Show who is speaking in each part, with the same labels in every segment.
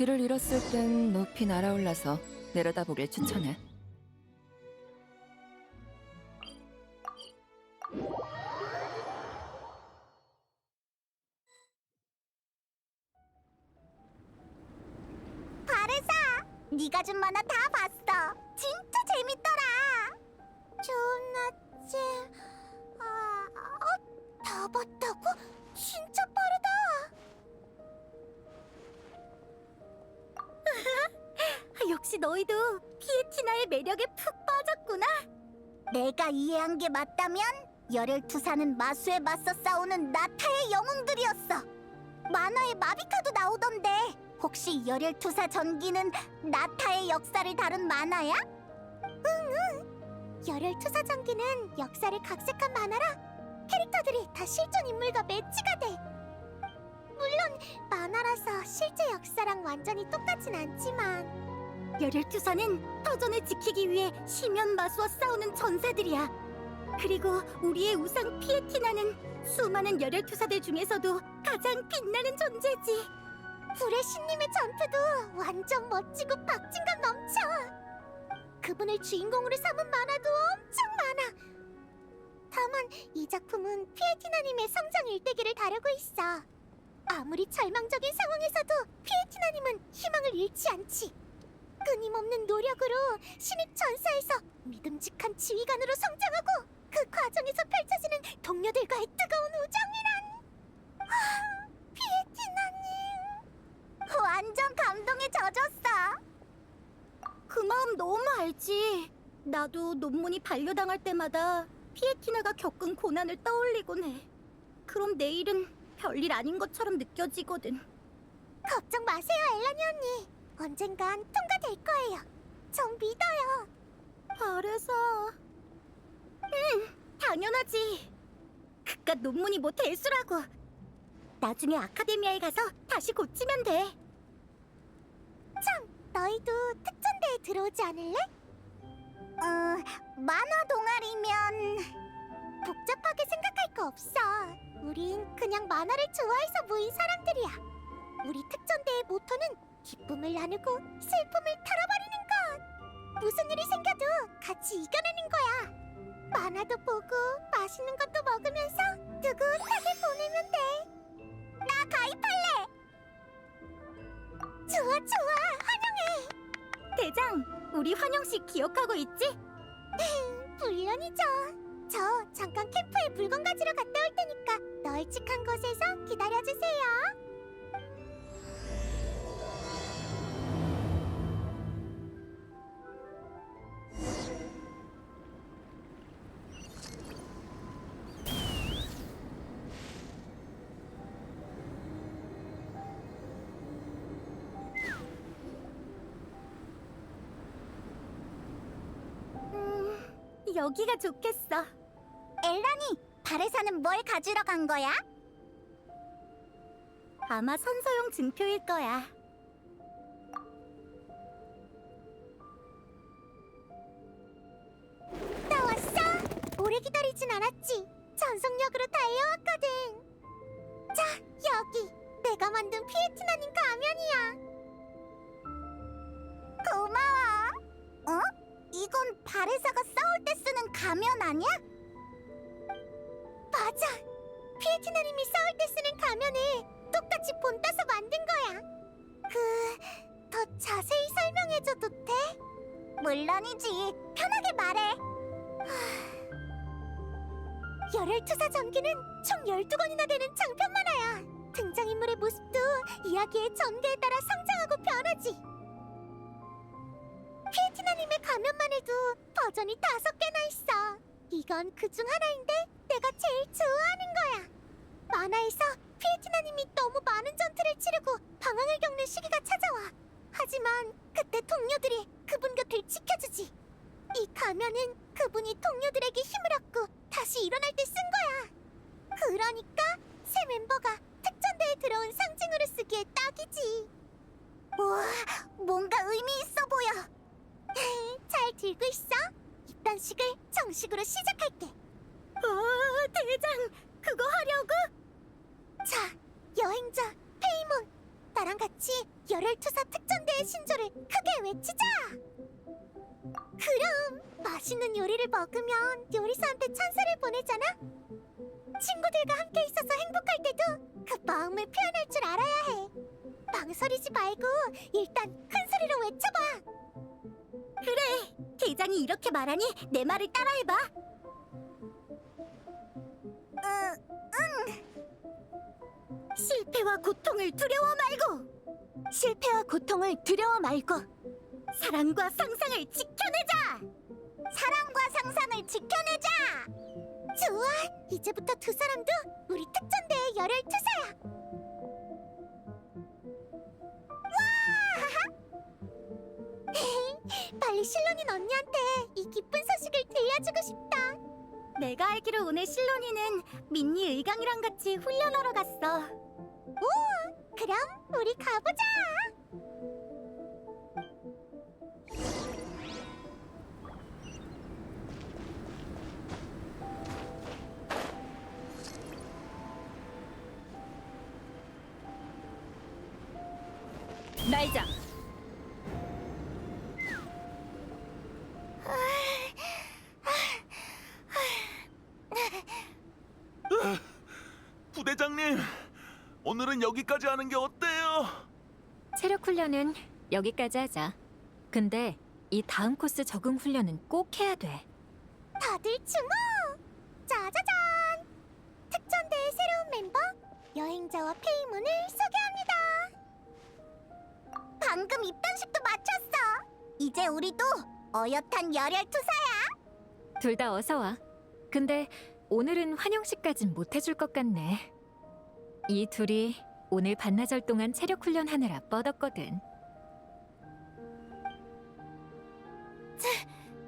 Speaker 1: 길을 잃었을 땐 높이 날아올라서 내려다보길 추천해.
Speaker 2: 바르사, 네가 준 만화 다 봤어. 진짜 재밌더라. 좋은 아침. 아, 어, 다 봤다고? 진짜 역시 너희도 피에티나의 매력에 푹 빠졌구나. 내가 이해한 게 맞다면 열혈 투사는 마수에 맞서 싸우는 나타의 영웅들이었어. 만화에 마비카도 나오던데 혹시 열혈 투사 전기는 나타의 역사를 다룬 만화야? 응응 열혈 투사 전기는 역사를 각색한 만화라 캐릭터들이 다 실존 인물과 매치가 돼 물론 만화라서 실제 역사랑 완전히 똑같진 않지만 열혈투사는 터전을 지키기 위해 심연 마수와 싸우는 전사들이야 그리고 우리의 우상 피에티나는 수많은 열혈투사들 중에서도 가장 빛나는 존재지. 불의 신님의 전투도 완전 멋지고 박진감 넘쳐. 그분을 주인공으로 삼은 만화도 엄청 많아. 다만 이 작품은 피에티나님의 성장 일대기를 다루고 있어. 아무리 절망적인 상황에서도 피에티나님은 희망을 잃지 않지. 끊임없는 노력으로 신입 전사에서 믿음직한 지휘관으로 성장하고 그 과정에서 펼쳐지는 동료들과의 뜨거운 우정이란. 아, 피에티나님. 완전 감동에 젖었어. 그 마음 너무 알지? 나도 논문이 반려당할 때마다 피에티나가 겪은 고난을 떠올리곤 해. 그럼 내일은 별일 아닌 것처럼 느껴지거든. 걱정 마세요 엘라니 언니. 언젠간 통과 될 거예요 전 믿어요 바래서 응, 당연하지. 그깟 논문이 뭐 대수라고. 나중에 아카데미아에 가서 다시 고치면 돼. 참, 너희도 특전대에 들어오지 않을래? 어, 만화 동아리면 복잡하게 생각할 거 없어. 우린 그냥 만화를 좋아해서 모인 사람들이야. 우리 특전대의 모토는 기쁨을 나누고 슬픔을 털어버리는 것. 무슨 일이 생겨도 같이 이겨내는 거야. 만화도 보고 맛있는 것도 먹으면서 느긋하게 보내면 돼. 나 가입할래. 좋아 좋아 환영해. 대장, 우리 환영식 기억하고 있지? 물론이죠. 저 잠깐 캠프에 물건 가지러 갔다 올 테니까 널찍한 곳에서 기다려주세요. 여기가 좋겠어. 엘라니, 발에사는 뭘 가지러 간 거야? 아마 선서용 증표일 거야. 나 왔어. 오래 기다리진 않았지. 전속력으로 달려왔거든. 자, 여기 내가 만든 피에티나 가면 아니야? 맞아. 피에티나님이 싸울 때 쓰는 가면을 똑같이 본 따서 만든 거야. 그... 더 자세히 설명해줘도 돼? 물론이지. 편하게 말해. 열혈투사 전기는 총 12권이나 되는 장편 만화야. 등장인물의 모습도 이야기의 전개에 따라 성장하고 변하지. 피에티나님의 가면만 해도 버전이 다섯 개나 있어. 이건 그 중 하나인데 내가 제일 좋아하는 거야. 만화에서 피에티나님이 너무 많은 전투를 치르고 방황을 겪는 시기가 찾아와. 하지만 그때 동료들이 그분 곁을 지켜주지. 이 가면은 그분이 동료들에게 힘을 얻고 다시 일어날 때 쓴 거야. 그러니까 새 멤버가 특전대에 들어온 상징으로 쓰기에 딱이지. 우와, 뭔가 의미 있어 보여. 잘 들고 있어? 입단식을 정식으로 시작할게. 어, 대장, 그거 하려고? 자, 여행자 페이몬, 나랑 같이 열혈투사 특전대의 신조를 크게 외치자! 그럼 맛있는 요리를 먹으면 요리사한테 찬사를 보내잖아? 친구들과 함께 있어서 행복할 때도 그 마음을 표현할 줄 알아야 해. 망설이지 말고 일단 큰 소리로 외쳐봐. 그래, 대장이 이렇게 말하니 내 말을 따라해봐. 응, 응. 실패와 고통을 두려워 말고 실패와 고통을 두려워 말고 사랑과 상상을 지켜내자. 사랑과 상상을 지켜내자. 좋아, 이제부터 두 사람도 우리 특전대의 열혈 투사야. 빨리 실론인 언니한테 이 기쁜 소식을 들려주고 싶다. 내가 알기로 오늘 실론이는 민니 의강이랑 같이 훈련하러 갔어. 오, 그럼 우리 가보자.
Speaker 1: 날자.
Speaker 3: 부대장님, 오늘은 여기까지 하는 게 어때요?
Speaker 1: 체력 훈련은 여기까지 하자. 근데 이 다음 코스 적응 훈련은 꼭 해야 돼.
Speaker 2: 다들 주목! 짜자잔! 특전대의 새로운 멤버 여행자와 페이문을 소개합니다. 방금 입단식도 마쳤어. 이제 우리도 어엿한 열혈 투사야.
Speaker 1: 둘 다 어서 와. 근데 오늘은 환영식까진 못 해줄 것 같네. 이 둘이 오늘 반나절 동안 체력 훈련 하느라 뻗었거든.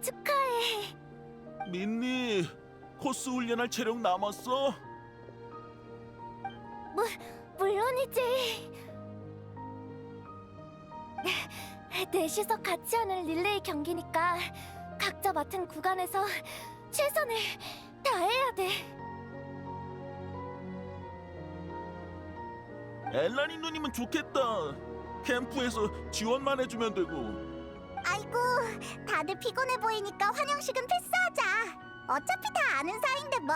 Speaker 2: 축하해.
Speaker 3: 민니, 코스 훈련할 체력 남았어?
Speaker 2: 물론이지. 넷이서 같이 하는 릴레이 경기니까 각자 맡은 구간에서 최선을 다해야 돼.
Speaker 3: 엘라니 누님은 좋겠다. 캠프에서 지원만 해주면 되고.
Speaker 2: 아이고, 다들 피곤해 보이니까 환영식은 패스하자. 어차피 다 아는 사이인데 뭐.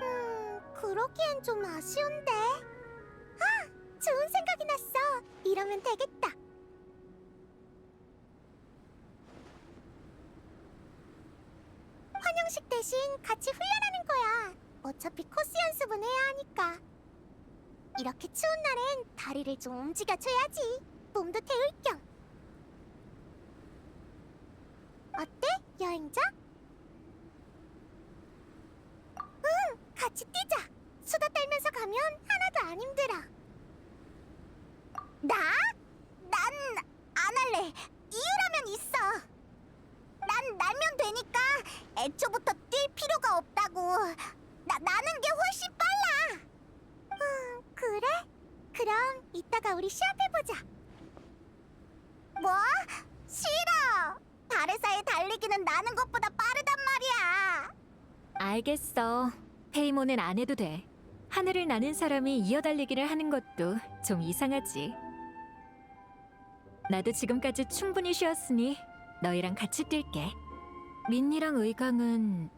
Speaker 2: 음, 그러기엔 좀 아쉬운데. 아, 좋은 생각이 났어. 이러면 되겠다. 환영식 대신 같이 훈련하는 거야. 어차피 코스 연습은 해야 하니까. 이렇게 추운 날엔 다리를 좀 움직여줘야지. 몸도 태울 겸. 어때, 여행자? 응, 같이 뛰자. 수다 떨면서 가면 하나도 안 힘들어. 나? 난 안 할래. 이유라면 있어. 난 날면 되니까 애초부터 뛸 필요가 없다고. 나 나는 게 훨씬 빨라. 음, 그래? 그럼 이따가 우리 시합해보자. 뭐? 싫어. 달에서의 달리기는 나는 것보다 빠르단 말이야.
Speaker 1: 알겠어. 페이모는 안 해도 돼. 하늘을 나는 사람이 이어달리기를 하는 것도 좀 이상하지. 나도 지금까지 충분히 쉬었으니 너희랑 같이 뛸게. 민니랑 의강은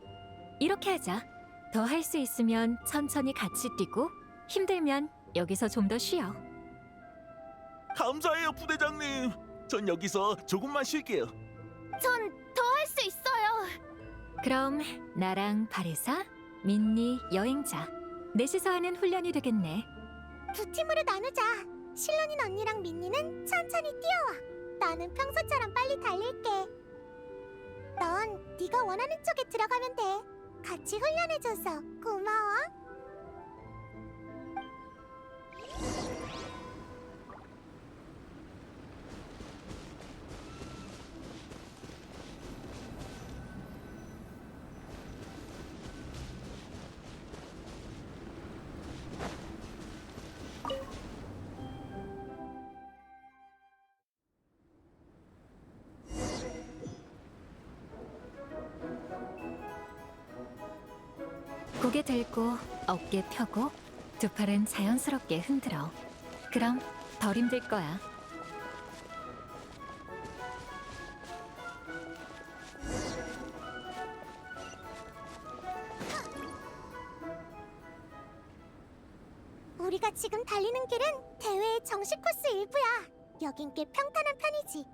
Speaker 1: 이렇게 하자. 더 할 수 있으면 천천히 같이 뛰고 힘들면 여기서 좀 더 쉬어.
Speaker 3: 감사해요, 부대장님. 전 여기서 조금만 쉴게요.
Speaker 2: 전 더 할 수 있어요.
Speaker 1: 그럼 나랑 바레사, 민니, 여행자 넷이서 하는 훈련이 되겠네.
Speaker 2: 두 팀으로 나누자. 실론인 언니랑 민니는 천천히 뛰어와. 나는 평소처럼 빨리 달릴게. 넌 네가 원하는 쪽에 들어가면 돼. 같이 훈련해줘서 고마워.
Speaker 1: 고개 들고 어깨 펴고 두 팔은 자연스럽게 흔들어. 그럼 덜 힘들 거야.
Speaker 2: 우리가 지금 달리는 길은 대회의 정식 코스 일부야. 여긴 꽤 평탄한 편이지.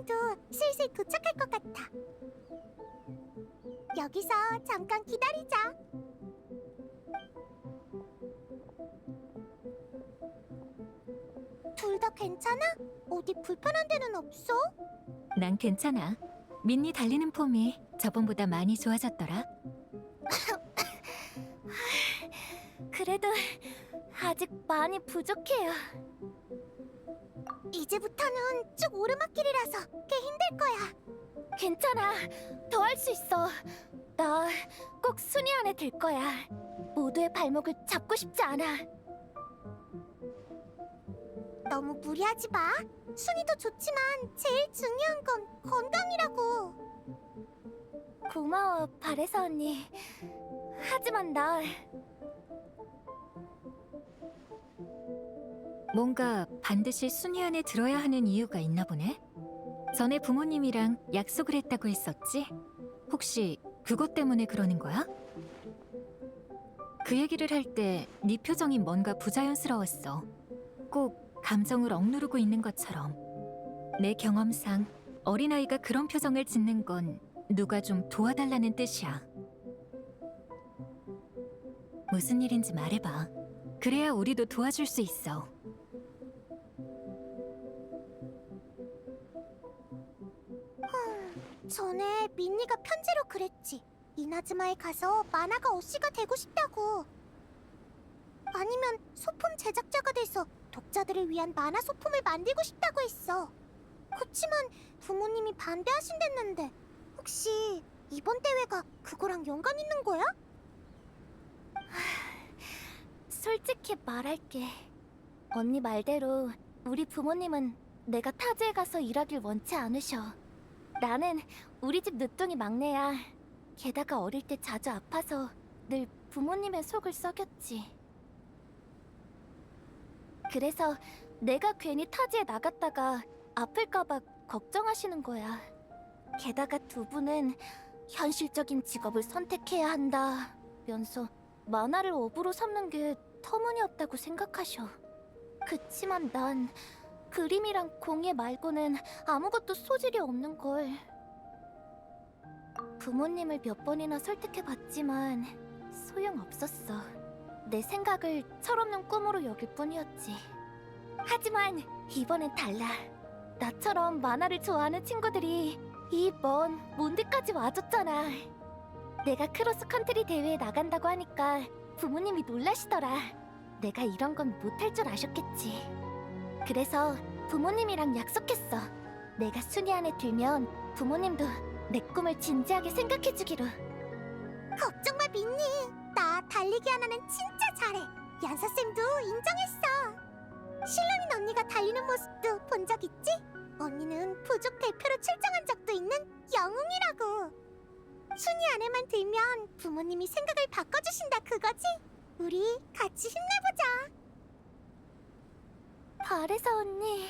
Speaker 2: 사람도 슬슬 도착할 것 같아. 여기서 잠깐 기다리자. 둘 다 괜찮아? 어디 불편한 데는 없어?
Speaker 1: 난 괜찮아. 민니 달리는 폼이 저번보다 많이 좋아졌더라.
Speaker 2: 그래도 아직 많이 부족해요. 이제부터는 쭉 오르막길이라서 꽤 힘들 거야. 괜찮아. 더 할 수 있어. 나 꼭 순위 안에 들 거야. 모두의 발목을 잡고 싶지 않아. 너무 무리하지 마. 순위도 좋지만 제일 중요한 건 건강이라고. 고마워, 바레사 언니. 하지만 나
Speaker 1: 뭔가 반드시 순위 안에 들어야 하는 이유가 있나 보네. 전에 부모님이랑 약속을 했다고 했었지? 혹시 그것 때문에 그러는 거야? 그 얘기를 할 때 네 표정이 뭔가 부자연스러웠어. 꼭 감정을 억누르고 있는 것처럼. 내 경험상 어린아이가 그런 표정을 짓는 건 누가 좀 도와달라는 뜻이야. 무슨 일인지 말해봐. 그래야 우리도 도와줄 수 있어.
Speaker 2: 전에 민니가 편지로 그랬지. 이나즈마에 가서 만화가 어씨가 되고 싶다고. 아니면 소품 제작자가 돼서 독자들을 위한 만화 소품을 만들고 싶다고 했어. 그치만 부모님이 반대하신댔는데 혹시 이번 대회가 그거랑 연관 있는 거야? 솔직히 말할게. 언니 말대로 우리 부모님은 내가 타지에 가서 일하길 원치 않으셔. 나는 우리 집 늦둥이 막내야. 게다가 어릴 때 자주 아파서 늘 부모님의 속을 썩였지. 그래서 내가 괜히 타지에 나갔다가 아플까봐 걱정하시는 거야. 게다가 두 분은 현실적인 직업을 선택해야 한다면서 만화를 업으로 삼는 게 터무니없다고 생각하셔. 그치만 난 그림이랑 공예 말고는 아무것도 소질이 없는 걸. 부모님을 몇 번이나 설득해봤지만 소용없었어. 내 생각을 철없는 꿈으로 여길 뿐이었지. 하지만 이번엔 달라. 나처럼 만화를 좋아하는 친구들이 이 먼 몬드까지 와줬잖아. 내가 크로스 컨트리 대회에 나간다고 하니까 부모님이 놀라시더라. 내가 이런 건 못할 줄 아셨겠지. 그래서 부모님이랑 약속했어. 내가 순위 안에 들면 부모님도 내 꿈을 진지하게 생각해주기로. 걱정 마, 민니. 나 달리기 하나는 진짜 잘해. 연사쌤도 인정했어. 실론인 언니가 달리는 모습도 본 적 있지? 언니는 부족 대표로 출정한 적도 있는 영웅이라고. 순위 안에만 들면 부모님이 생각을 바꿔주신다 그거지? 우리 같이 힘내보자. 바레사 언니.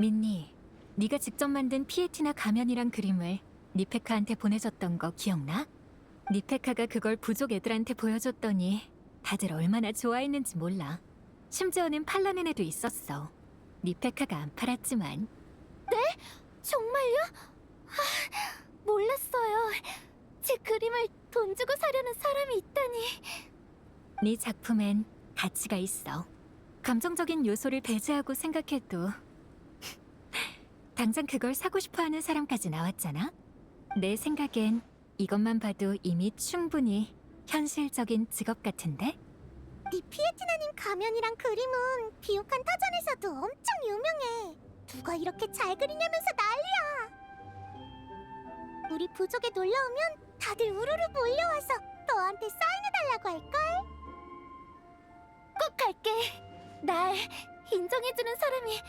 Speaker 1: 민니, 네가 직접 만든 피에티나 가면이랑 그림을 니페카한테 보내줬던 거 기억나? 니페카가 그걸 부족 애들한테 보여줬더니 다들 얼마나 좋아했는지 몰라. 심지어는 팔라는 애도 있었어. 니페카가 안 팔았지만
Speaker 2: 정말요? 아, 몰랐어요. 제 그림을 돈 주고 사려는 사람이 있다니.
Speaker 1: 네 작품엔 가치가 있어. 감정적인 요소를 배제하고 생각해도 당장 그걸 사고 싶어하는 사람까지 나왔잖아. 내 생각엔 이것만 봐도 이미 충분히 현실적인 직업 같은데?
Speaker 2: 리피에티나님 가면이랑 그림은 비옥한 타전에서도 엄청 유명해. 누가 이렇게 잘 그리냐면서 난리야. 우리 부족에 놀러 오면 다들 우르르 몰려와서 너한테 사인해달라고 할걸? 꼭. 날 인정해주는 사람이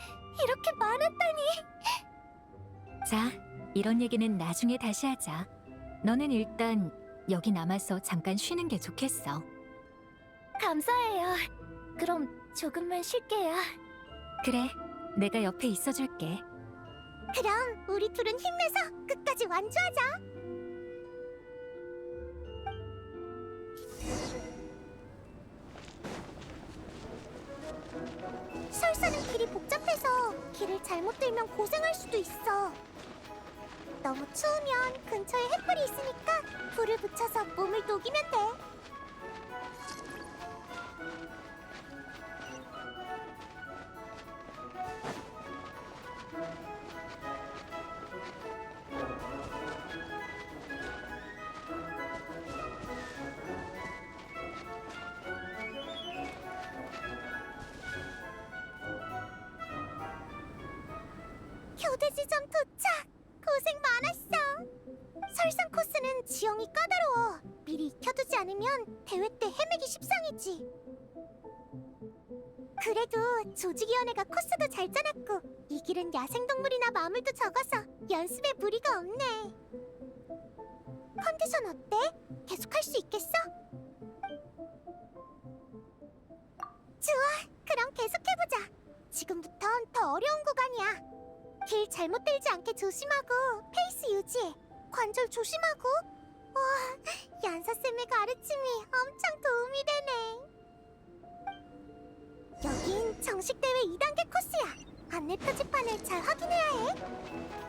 Speaker 2: 이렇게 많았다니.
Speaker 1: 자, 이런 얘기는 나중에 다시 하자. 너는 일단 여기 남아서 잠깐 쉬는 게 좋겠어.
Speaker 2: 감사해요. 그럼 조금만 쉴게요.
Speaker 1: 그래, 내가 옆에 있어줄게.
Speaker 2: 그럼 우리 둘은 힘내서 끝까지 완주하자. 설사는 길이 복잡해서 길을 잘못 들면 고생할 수도 있어. 너무 추우면 근처에 햇불이 있으니까 불을 붙여서 몸을 녹이면 돼. 그래도 조직위원회가 코스도 잘 짜놨고 이 길은 야생동물이나 마물도 적어서 연습에 무리가 없네. 컨디션 어때? 계속 할 수 있겠어? 좋아, 그럼 계속해보자. 지금부턴 더 어려운 구간이야. 길 잘못 들지 않게 조심하고 페이스 유지해. 관절 조심하고. 와, 얀사쌤의 가르침이 엄청 도움이 되네. 여긴 정식 대회 2단계 코스야. 안내 표지판을 잘 확인해야 해.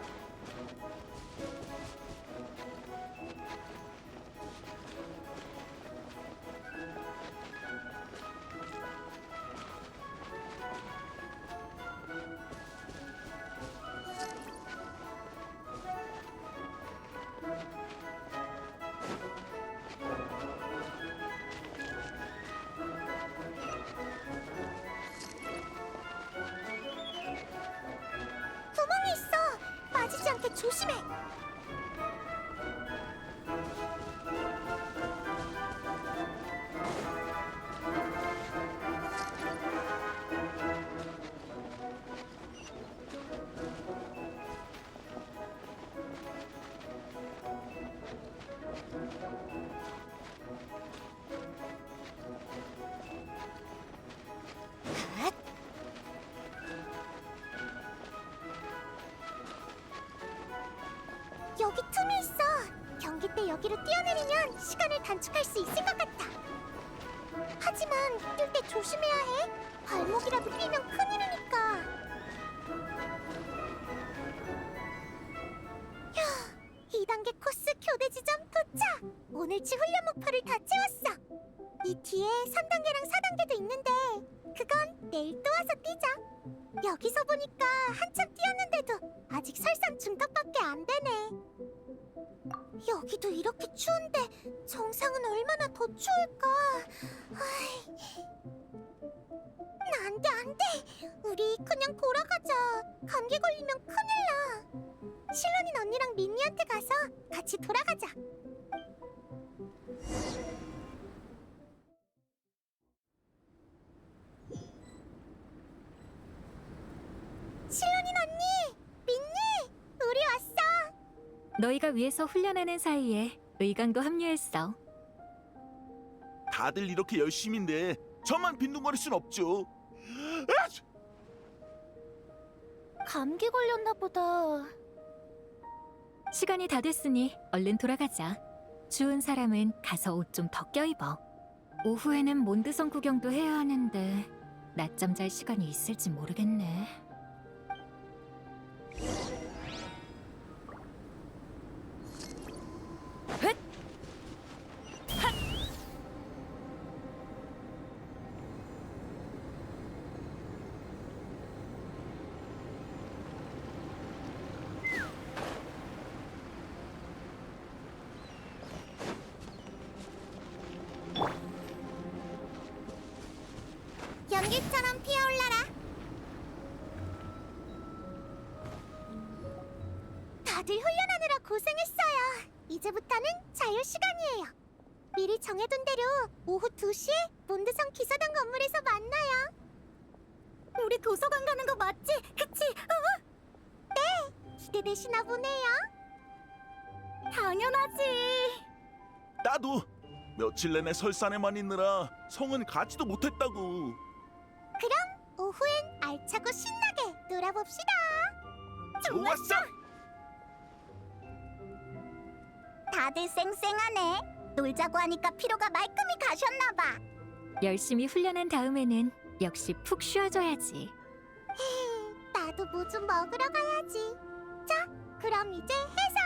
Speaker 2: 빠 때 여기로 뛰어내리면 시간을 단축할 수 있을 것 같아. 하지만 뛸 때 조심해야 해. 발목이라도 삐면 큰일이니까. 정상은 얼마나 더 추울까? 아이, 안 돼, 안 돼. 우리 그냥 돌아가자. 감기 걸리면 큰일 나. 실론인 언니랑 민니한테 가서 같이 돌아가자. 실론인 언니, 민니, 우리 왔어.
Speaker 1: 너희가 위에서 훈련하는 사이에 의강도 합류했어.
Speaker 3: 다들 이렇게 열심인데 저만 빈둥거릴 순 없죠.
Speaker 2: 감기 걸렸나 보다.
Speaker 1: 시간이 다 됐으니 얼른 돌아가자. 추운 사람은 가서 옷 좀 더 껴입어. 오후에는 몬드성 구경도 해야 하는데 낮잠 잘 시간이 있을지 모르겠네.
Speaker 2: 다들 훈련하느라 고생했어요. 이제부터는 자유 시간이에요. 미리 정해둔 대로 오후 2시에 몬드성 기사단 건물에서 만나요. 우리 도서관 가는 거 맞지? 그치? 어? 네, 기대되시나 보네요. 당연하지.
Speaker 3: 나도 며칠 내내 설산에만 있느라 성은 가지도 못했다고.
Speaker 2: 오후엔 알차고 신나게 놀아봅시다.
Speaker 3: 좋았어.
Speaker 2: 다들 쌩쌩하네. 놀자고 하니까 피로가 말끔히 가셨나 봐.
Speaker 1: 열심히 훈련한 다음에는 역시 푹 쉬어줘야지.
Speaker 2: 나도 뭐 좀 먹으러 가야지. 자, 그럼 이제 해산.